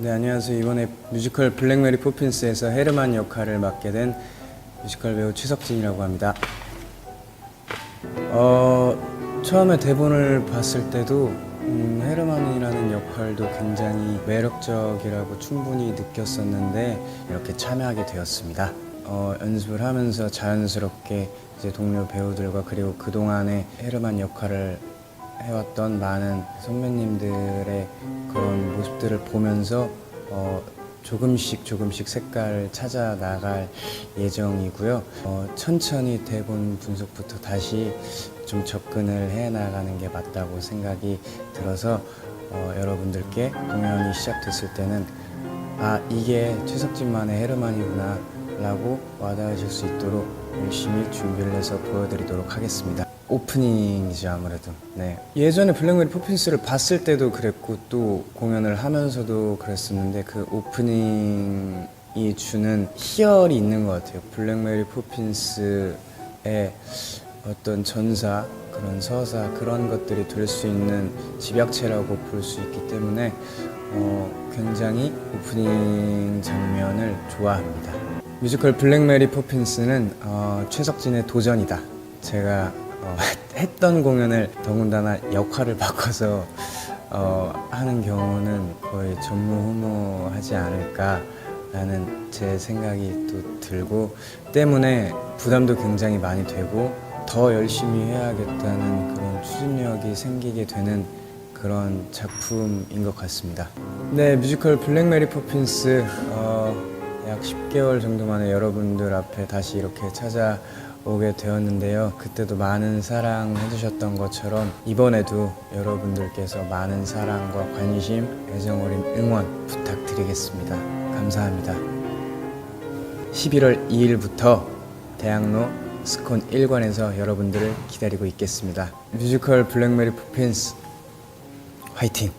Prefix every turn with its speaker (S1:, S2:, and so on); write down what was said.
S1: 네 안녕하세요 이번에 뮤지컬 블랙메리 포핀스에서 헤르만 역할을 맡게 된 뮤지컬 배우 최석진이라고 합니다. 어 처음에 대본을 봤을 때도 음, 헤르만이라는 역할도 굉장히 매력적이라고 충분히 느꼈었는데 이렇게 참여하게 되었습니다. 어, 연습을 하면서 자연스럽게 이제 동료 배우들과 그리고 그 동안에 헤르만 역할을 해왔던 많은 선배님들의 그런 모습들을 보면서 어, 조금씩 조금씩 색깔을 찾아 나갈 예정이고요. 어, 천천히 대본 분석부터 다시 좀 접근을 해 나가는 게 맞다고 생각이 들어서 어, 여러분들께 공연이 시작됐을 때는 아 이게 최석진만의 헤르만이구나 라고 와닿으실 수 있도록 열심히 준비를 해서 보여드리도록 하겠습니다. 오프닝이죠 아무래도. 네. 예전에 블랙메리 포핀스를 봤을 때도 그랬고 또 공연을 하면서도 그랬었는데 그 오프닝이 주는 희열이 있는 것 같아요. 블랙메리 포핀스의 어떤 전사 그런 서사 그런 것들이 될 수 있는 집약체라고 볼 수 있기 때문에 어, 굉장히 오프닝 장면을 좋아합니다. 뮤지컬 블랙메리 포핀스는 어, 최석진의 도전이다. 제가 어, 했던 공연을 더군다나 역할을 바꿔서 어, 하는 경우는 거의 전무후무하지 않을까라는 제 생각이 또 들고 때문에 부담도 굉장히 많이 되고 더 열심히 해야겠다는 그런 추진력이 생기게 되는 그런 작품인 것 같습니다. 네, 뮤지컬 블랙메리 포핀스 어, 약 10개월 정도 만에 여러분들 앞에 다시 이렇게 찾아 오게 되었는데요. 그때도 많은 사랑 해주셨던 것처럼 이번에도 여러분들께서 많은 사랑과 관심, 애정 어린 응원 부탁드리겠습니다. 감사합니다. 11월 2일부터 대학로 스콘 1관에서 여러분들을 기다리고 있겠습니다. 뮤지컬 블랙메리 포핀스 화이팅!